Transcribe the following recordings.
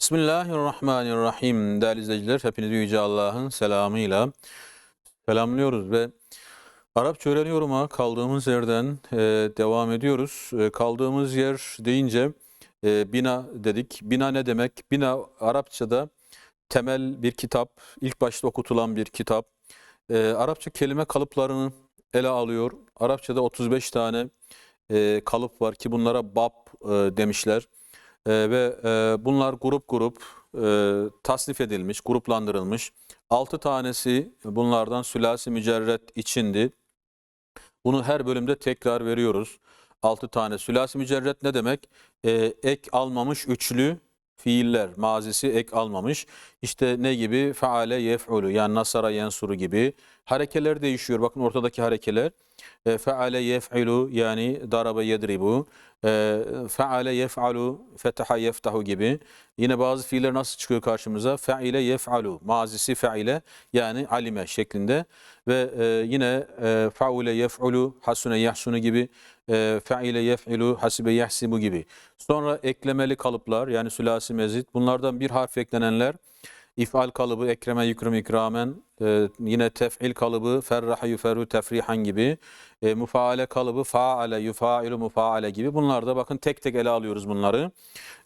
Bismillahirrahmanirrahim. Değerli izleyiciler, hepinizi Yüce Allah'ın selamıyla selamlıyoruz ve Arapça öğreniyorum'a kaldığımız yerden e, devam ediyoruz. E, kaldığımız yer deyince e, bina dedik. Bina ne demek? Bina Arapçada temel bir kitap, ilk başta okutulan bir kitap. E, Arapça kelime kalıplarını ele alıyor. Arapçada 35 tane e, kalıp var ki bunlara bab e, demişler. E, ve e, bunlar grup grup e, tasnif edilmiş, gruplandırılmış. 6 tanesi bunlardan sülasi mücerret içindi. Bunu her bölümde tekrar veriyoruz. 6 tane. Sülasi mücerret ne demek? E, ek almamış üçlü fiiller, mazisi ek almamış. İşte ne gibi? Faale yef'ulu yani nasara yensuru gibi. Harekeler değişiyor. Bakın ortadaki harekeler. E, Feale yef'ilu yani daraba yedribu. E, Feale yef'alu fetaha yeftahu gibi. Yine bazı fiiller nasıl çıkıyor karşımıza? Fe'ile yef'alu. Mazisi fe'ile yani alime şeklinde. Ve e, yine e, faule yef'ulu hasune yahsunu gibi. E, fe'ile yef'ilu hasibe yahsibu gibi. Sonra eklemeli kalıplar yani sülasi mezit. Bunlardan bir harf eklenenler İfal kalıbı ekreme yükrim ikramen, e, yine tef'il kalıbı ferraha yuferru tefrihan gibi, e, mufaale kalıbı faale yufailu mufaale gibi. Bunlar da bakın tek tek ele alıyoruz bunları.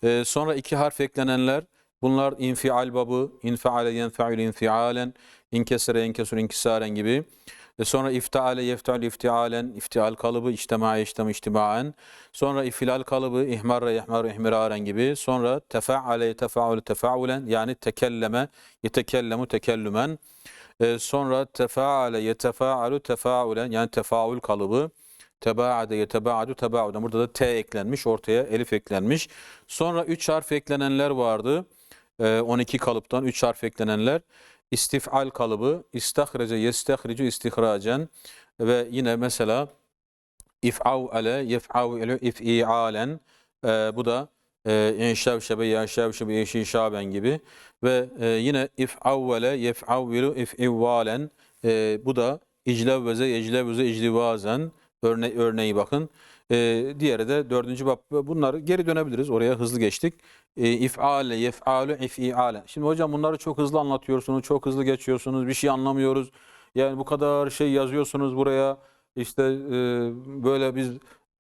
E, sonra iki harf eklenenler, bunlar infial babı, infiale yenfe'ül infialen, inkesere yenkesur inkisaren gibi. E, sonra iftiale yeftal iftialen, iftial kalıbı içtima içtem içtimaen. Sonra ifilal kalıbı ihmarra yehmaru ihmiraren gibi. Sonra tefaale yetefaulu tefaulen yani tekelleme yetekellemu tekellümen. E, sonra tefaale yetefaalu tefaulen yani tefaul kalıbı. Tebaade yetebaadu tebauden. Burada da T eklenmiş, ortaya elif eklenmiş. Sonra üç harf eklenenler vardı. E, 12 kalıptan üç harf eklenenler istifal kalıbı istahrece yestahricu istihracen ve yine mesela if'av ale yef'av ile if'ialen e, bu da e, enşevşebe yaşevşebe yeşişaben gibi ve e, yine if'avvele yef'avvilu if'ivvalen e, bu da iclevveze yeclevveze iclivazen örne örneği bakın. E, diğeri de dördüncü bab. Bunları geri dönebiliriz. Oraya hızlı geçtik. E, if'ale, yef'alu, if'iale. Şimdi hocam bunları çok hızlı anlatıyorsunuz. Çok hızlı geçiyorsunuz. Bir şey anlamıyoruz. Yani bu kadar şey yazıyorsunuz buraya. İşte e, böyle biz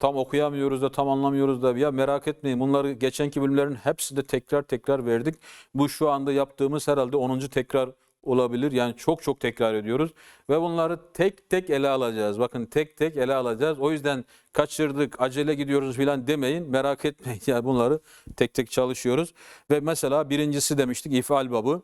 tam okuyamıyoruz da tam anlamıyoruz da. Ya merak etmeyin bunları geçenki bölümlerin hepsi de tekrar tekrar verdik. Bu şu anda yaptığımız herhalde 10. tekrar olabilir. Yani çok çok tekrar ediyoruz ve bunları tek tek ele alacağız. Bakın tek tek ele alacağız. O yüzden kaçırdık, acele gidiyoruz filan demeyin. Merak etmeyin. Yani bunları tek tek çalışıyoruz. Ve mesela birincisi demiştik ifal babı.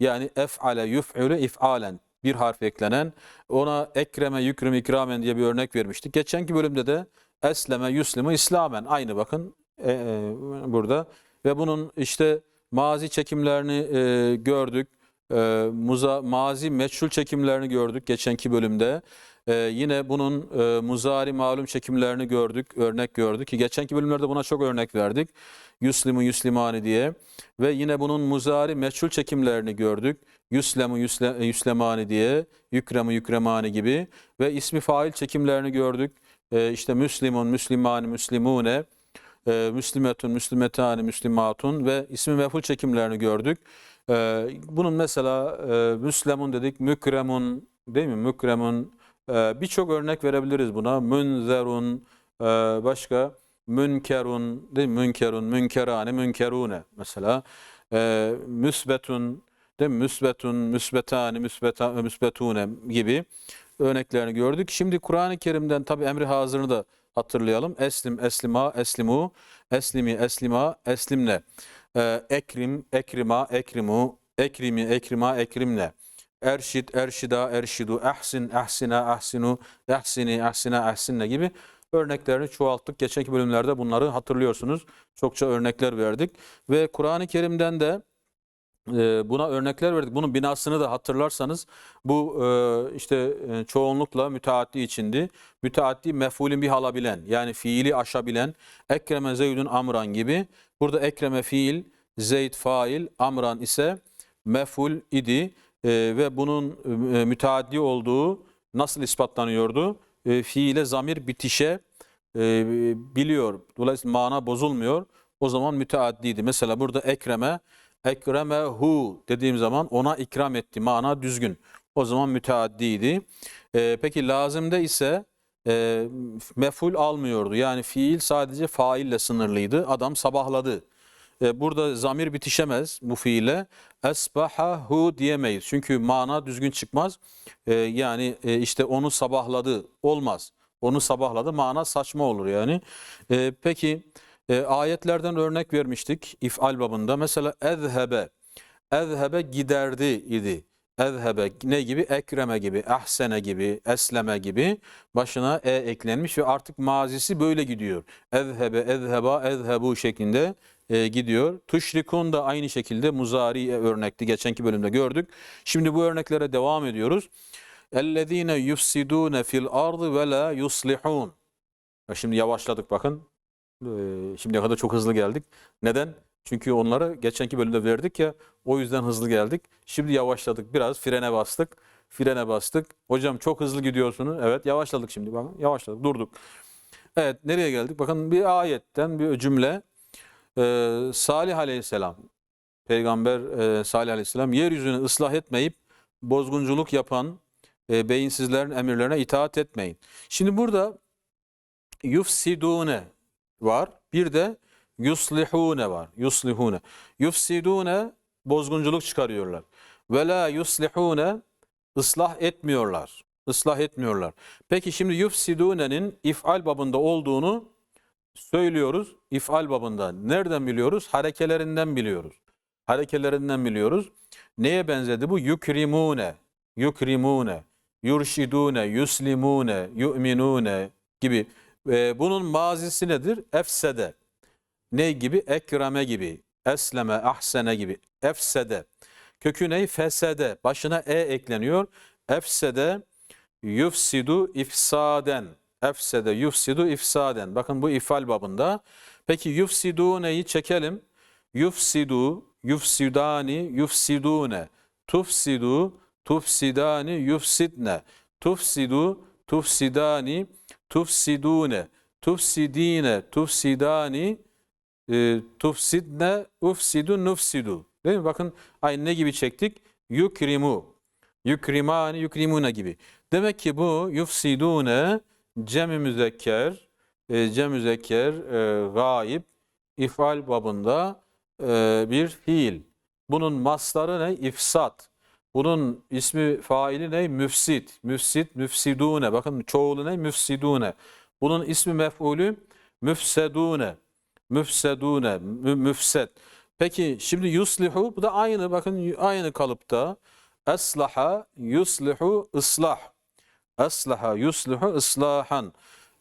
Yani ef'ale yuf'ule if'alen bir harf eklenen ona ekreme yükrim ikramen diye bir örnek vermiştik. Geçenki bölümde de esleme yuslimu islamen aynı bakın e, e, burada ve bunun işte mazi çekimlerini e, gördük e, muza, mazi meçhul çekimlerini gördük geçenki bölümde. E, yine bunun e, muzari malum çekimlerini gördük, örnek gördük ki geçenki bölümlerde buna çok örnek verdik. Yuslimu yuslimani diye ve yine bunun muzari meçhul çekimlerini gördük. Yuslemu yusle, yuslemani diye, yükremu yükremani gibi ve ismi fail çekimlerini gördük. E, işte müslimun, müslimani, müslimune, e, müslimetun, müslimetani, müslimatun ve ismi meful çekimlerini gördük. Ee, bunun mesela e, müslemun dedik, mükremun değil mi? Mükremun e, birçok örnek verebiliriz buna. Münzerun, e, başka münkerun, değil mi? Münkerun, münkerane, münkerune mesela. E, müsbetun, değil mi? Müsbetun, müsbetani, müsbeta, müsbetune gibi örneklerini gördük. Şimdi Kur'an-ı Kerim'den tabi emri hazırını da hatırlayalım. Eslim, eslima, eslimu, eslimi, eslima, eslimle. Ee, ekrim, ekrima, ekrimu, ekrimi, ekrima, ekrimle. Erşid, erşida, erşidu, ehsin, ehsina, ehsinu, ehsini, ehsina, ehsinle gibi örneklerini çoğalttık. Geçenki bölümlerde bunları hatırlıyorsunuz. Çokça örnekler verdik. Ve Kur'an-ı Kerim'den de buna örnekler verdik. Bunun binasını da hatırlarsanız bu e, işte e, çoğunlukla müteaddi içindi. Müteaddi mef'ulün bir halabilen yani fiili aşabilen Ekreme Zeydun Amran gibi. Burada Ekreme fiil, Zeyd fail, Amran ise mef'ul idi ve bunun müteaddi olduğu nasıl ispatlanıyordu? Fiile zamir bitişe biliyor. Dolayısıyla mana bozulmuyor. O zaman müteaddiydi. Mesela burada Ekreme ekremehu dediğim zaman ona ikram etti. Mana düzgün. O zaman müteaddiydi. Ee, peki lazımda ise e, meful almıyordu. Yani fiil sadece faille sınırlıydı. Adam sabahladı. E, burada zamir bitişemez bu fiile. Esbahahu diyemeyiz. Çünkü mana düzgün çıkmaz. E, yani e, işte onu sabahladı olmaz. Onu sabahladı mana saçma olur yani. E, peki e, ayetlerden örnek vermiştik ifal babında. Mesela ezhebe, ezhebe giderdi idi. Ezhebe ne gibi? Ekreme gibi, ahsene gibi, esleme gibi başına e eklenmiş ve artık mazisi böyle gidiyor. Ezhebe, ezheba, ezhebu şeklinde e, gidiyor. Tuşrikun da aynı şekilde muzari e örnekti. Geçenki bölümde gördük. Şimdi bu örneklere devam ediyoruz. Ellezine yufsidune fil ardı ve la yuslihun. Şimdi yavaşladık bakın. Ee, Şimdiye kadar çok hızlı geldik. Neden? Çünkü onları geçenki bölümde verdik ya o yüzden hızlı geldik. Şimdi yavaşladık biraz frene bastık. Frene bastık. Hocam çok hızlı gidiyorsunuz. Evet yavaşladık şimdi bakın yavaşladık durduk. Evet nereye geldik? Bakın bir ayetten bir cümle. Ee, Salih Aleyhisselam Peygamber e, Salih Aleyhisselam yeryüzünü ıslah etmeyip bozgunculuk yapan e, beyinsizlerin emirlerine itaat etmeyin. Şimdi burada yufsidune var. Bir de yuslihune var. Yuslihune. Yufsidune bozgunculuk çıkarıyorlar. Ve la yuslihune ıslah etmiyorlar. Islah etmiyorlar. Peki şimdi yufsidune'nin ifal babında olduğunu söylüyoruz. İfal babında. Nereden biliyoruz? Harekelerinden biliyoruz. Harekelerinden biliyoruz. Neye benzedi bu? Yukrimune, yukrimune, yurşidune, yuslimune, yu'minune gibi. Ee, bunun mazisi nedir? Efsede. Ne gibi? Ekrame gibi. Esleme, ahsene gibi. Efsede. Kökü ne? Fesede. Başına e ekleniyor. Efsede, yufsidu ifsaden. Efsede, yufsidu ifsaden. Bakın bu ifal babında. Peki yufsidu neyi çekelim? Yufsidu, yufsidani, yufsidune. Tufsidu, tufsidani, yufsidne. Tufsidu, tufsidani, tufsidune. Tufsidine, tufsidani, e, tufsidne, ufsidu, nufsidu. Değil mi? Bakın aynı ne gibi çektik? Yukrimu. Yukrimani, yukrimune gibi. Demek ki bu yufsidune cem-i müzekker, e, cem müzekker, e, gaib, ifal babında e, bir fiil. Bunun masları ne? İfsat. Bunun ismi faili ne? Müfsit. Müfsit, müfsidune. Bakın çoğulu ne? Müfsidune. Bunun ismi mef'ulü müfsedune. Müfsedune, mü, müfset. Peki şimdi yuslihu bu da aynı bakın aynı kalıpta. Eslaha yuslihu ıslah. Eslaha yuslihu ıslahan.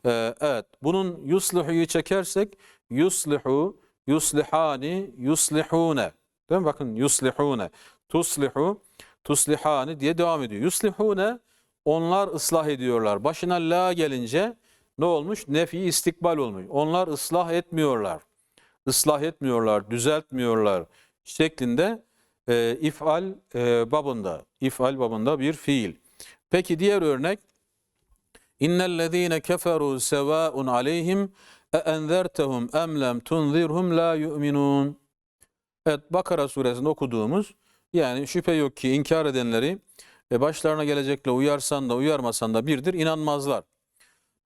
Ee, evet bunun yuslihu'yu çekersek yuslihu, yuslihani, yuslihune. Değil mi? Bakın yuslihune. Tuslihu, tuslihani diye devam ediyor. Yuslihune onlar ıslah ediyorlar. Başına la gelince ne olmuş? Nefi istikbal olmuş. Onlar ıslah etmiyorlar. Islah etmiyorlar, düzeltmiyorlar şeklinde e, ifal e, babında, ifal babında bir fiil. Peki diğer örnek İnnellezîne keferû sevâun aleyhim e enzertehum em lem tunzirhum la yu'minun. Evet Bakara suresinde okuduğumuz yani şüphe yok ki inkar edenleri e, başlarına gelecekle uyarsan da uyarmasan da birdir inanmazlar.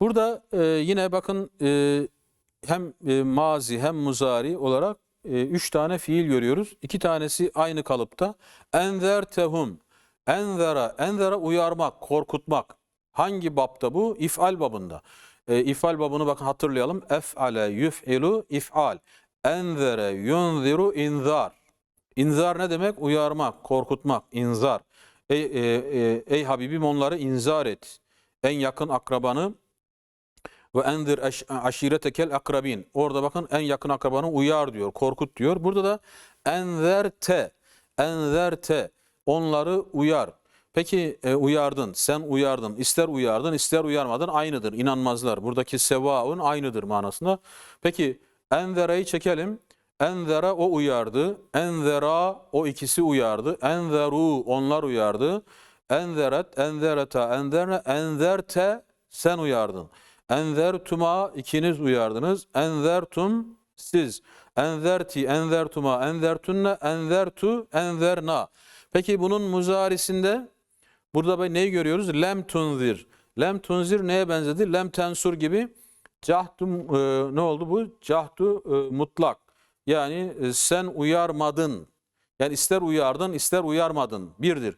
Burada e, yine bakın e, hem e, mazi hem muzari olarak e, üç tane fiil görüyoruz. İki tanesi aynı kalıpta. Enzertehum. Enzera. Enzera uyarmak, korkutmak. Hangi babda bu? İfal babında. E, ifal babını bakın hatırlayalım. Ef'ale yuf'ilu if'al. Enzere yunziru inzar. İnzar ne demek? Uyarmak, korkutmak, inzar. Ey, e, e, ey Habibim onları inzar et. En yakın akrabanı ve endir aşiretekel akrabin. Orada bakın en yakın akrabanı uyar diyor, korkut diyor. Burada da enzerte, enzerte onları uyar. Peki e, uyardın, sen uyardın, ister uyardın, ister uyarmadın aynıdır, inanmazlar. Buradaki sevaun aynıdır manasında. Peki enzereyi çekelim. Enzera o uyardı, enzera o ikisi uyardı, enzeru onlar uyardı. Enzeret, enzereta, enzerne, enzerte sen uyardın. Enzertuma ikiniz uyardınız. Enzertum siz. Enzerti, enzertuma, enzertunne, enzertu, enzerna. Peki bunun muzarisinde burada neyi görüyoruz? Lem tunzir. Lem tunzir neye benzedi? Lem tensur gibi cahdu e, ne oldu bu? Cahdu e, mutlak. Yani e, sen uyarmadın. Yani ister uyardın ister uyarmadın. Birdir.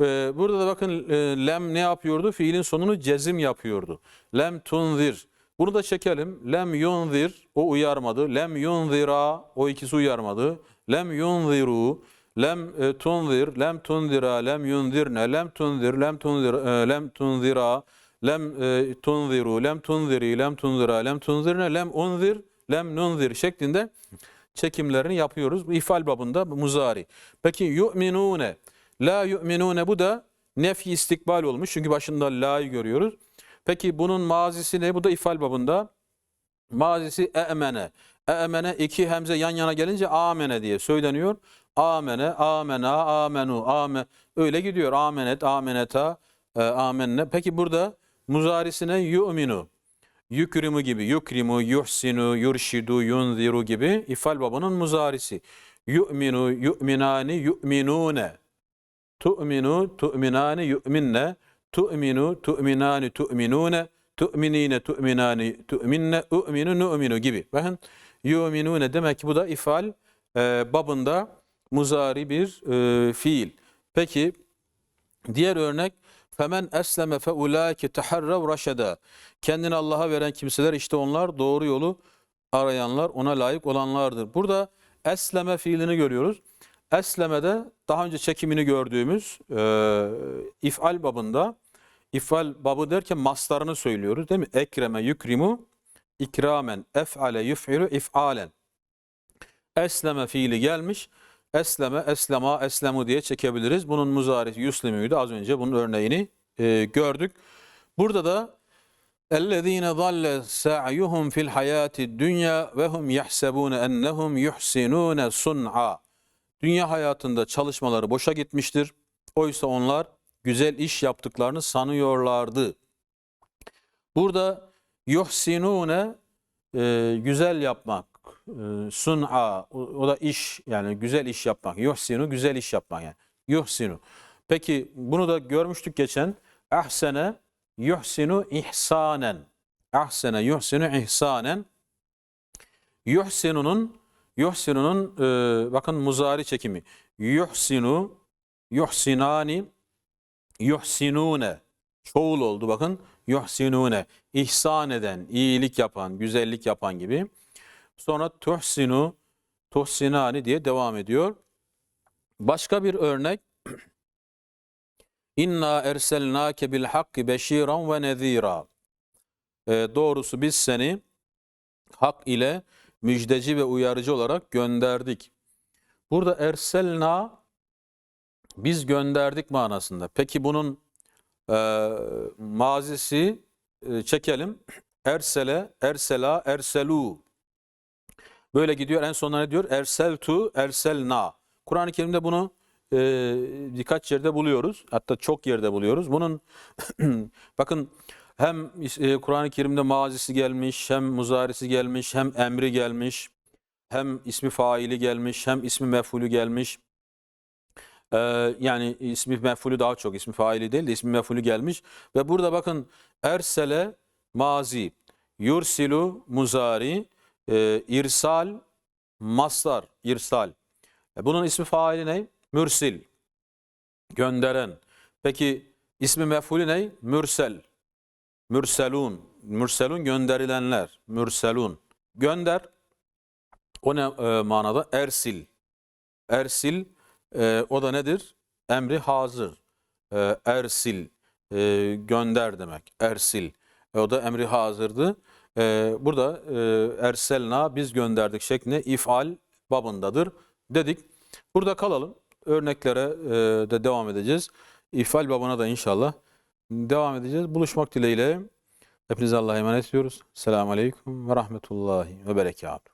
E, burada da bakın e, lem ne yapıyordu? Fiilin sonunu cezim yapıyordu. Lem tunzir. Bunu da çekelim. Lem yunzir o uyarmadı. Lem yunzira o ikisi uyarmadı. Lem yunziru lem e, tunzir, lem tunzira, lem yunzirne, lem tunzir, lem tunzir, lem tunzira, lem e, tunziru, lem tunziri, lem tunzira, lem tunzirne, lem unzir, lem nunzir şeklinde çekimlerini yapıyoruz. Bu ifal babında muzari. Peki yu'minune, la yu'minune bu da nefi istikbal olmuş. Çünkü başında la'yı görüyoruz. Peki bunun mazisi ne? Bu da ifal babında. Mazisi e'mene. E'mene iki hemze yan yana gelince amene diye söyleniyor. Amene, amena, amenu, ame öyle gidiyor. Amenet, ameneta, e, amenne. Peki burada muzarisine yu'minu. Yukrimu gibi, yukrimu, yuhsinu, yurşidu, yunziru gibi ifal babının muzarisi. Yu'minu, yu'minani, yu'minune. Tu'minu, tu'minani, yu'minne. Tu'minu, tu'minani, tu'minune. Tu'minine, tu'minani, tu'minne. U'minu, nu'minu gibi. Bakın yu'minune demek ki bu da ifal e, babında muzari bir e, fiil. Peki diğer örnek femen esleme fe ulaike taharrav raşeda. Kendini Allah'a veren kimseler işte onlar doğru yolu arayanlar, ona layık olanlardır. Burada esleme fiilini görüyoruz. Esleme'de daha önce çekimini gördüğümüz e, ifal babında ifal babı derken maslarını söylüyoruz değil mi? Ekreme yukrimu ikramen ef'ale yuf'ilu if'alen. Esleme fiili gelmiş esleme, eslema, eslemu diye çekebiliriz. Bunun muzarisi yuslimüydü. Az önce bunun örneğini e, gördük. Burada da اَلَّذ۪ينَ ضَلَّ سَعْيُهُمْ فِي الْحَيَاةِ الدُّنْيَا وَهُمْ يَحْسَبُونَ اَنَّهُمْ يُحْسِنُونَ sun'a. Dünya hayatında çalışmaları boşa gitmiştir. Oysa onlar güzel iş yaptıklarını sanıyorlardı. Burada yuhsinune e, güzel yapmak sun'a o, o da iş yani güzel iş yapmak. Yuhsinu güzel iş yapmak yani. Yuhsinu. Peki bunu da görmüştük geçen. Ahsene yuhsinu ihsanen. Ahsene yuhsinu ihsanen. Yuhsinunun yuhsinunun e, bakın muzari çekimi. Yuhsinu yuhsinani yuhsinune çoğul oldu bakın. Yuhsinune ihsan eden, iyilik yapan, güzellik yapan gibi. Sonra tuhsinu, tuhsinani diye devam ediyor. Başka bir örnek. İnna erselnake bil hakki beşiran ve nezira. E, doğrusu biz seni hak ile müjdeci ve uyarıcı olarak gönderdik. Burada erselna biz gönderdik manasında. Peki bunun e, mazisi e, çekelim. Ersele, ersela, erselu. Böyle gidiyor. En sonunda ne diyor? Erseltu, erselna. Kur'an-ı Kerim'de bunu e, birkaç yerde buluyoruz. Hatta çok yerde buluyoruz. Bunun bakın hem e, Kur'an-ı Kerim'de mazisi gelmiş, hem muzarisi gelmiş, hem emri gelmiş, hem ismi faili gelmiş, hem ismi mef'ulü gelmiş. Ee, yani ismi mef'ulü daha çok, ismi faili değil de ismi mef'ulü gelmiş. Ve burada bakın ersele mazi, yursilu muzari, e, irsal maslar, irsal. E, bunun ismi faili ne? Mürsil, gönderen. Peki ismi mef'ulü ne? Mürsel, mürselun, mürselun gönderilenler, mürselun. Gönder, o ne e, manada? Ersil, ersil, e, o da nedir? Emri hazır, e, ersil, e, gönder demek, ersil. E, o da emri hazırdı. E, burada e, erselna biz gönderdik şeklinde ifal babındadır dedik. Burada kalalım. Örneklere e, de devam edeceğiz. İfal babına da inşallah devam edeceğiz. Buluşmak dileğiyle hepinize Allah'a emanet ediyoruz. Selamun Aleyküm ve Rahmetullahi ve Berekatuhu.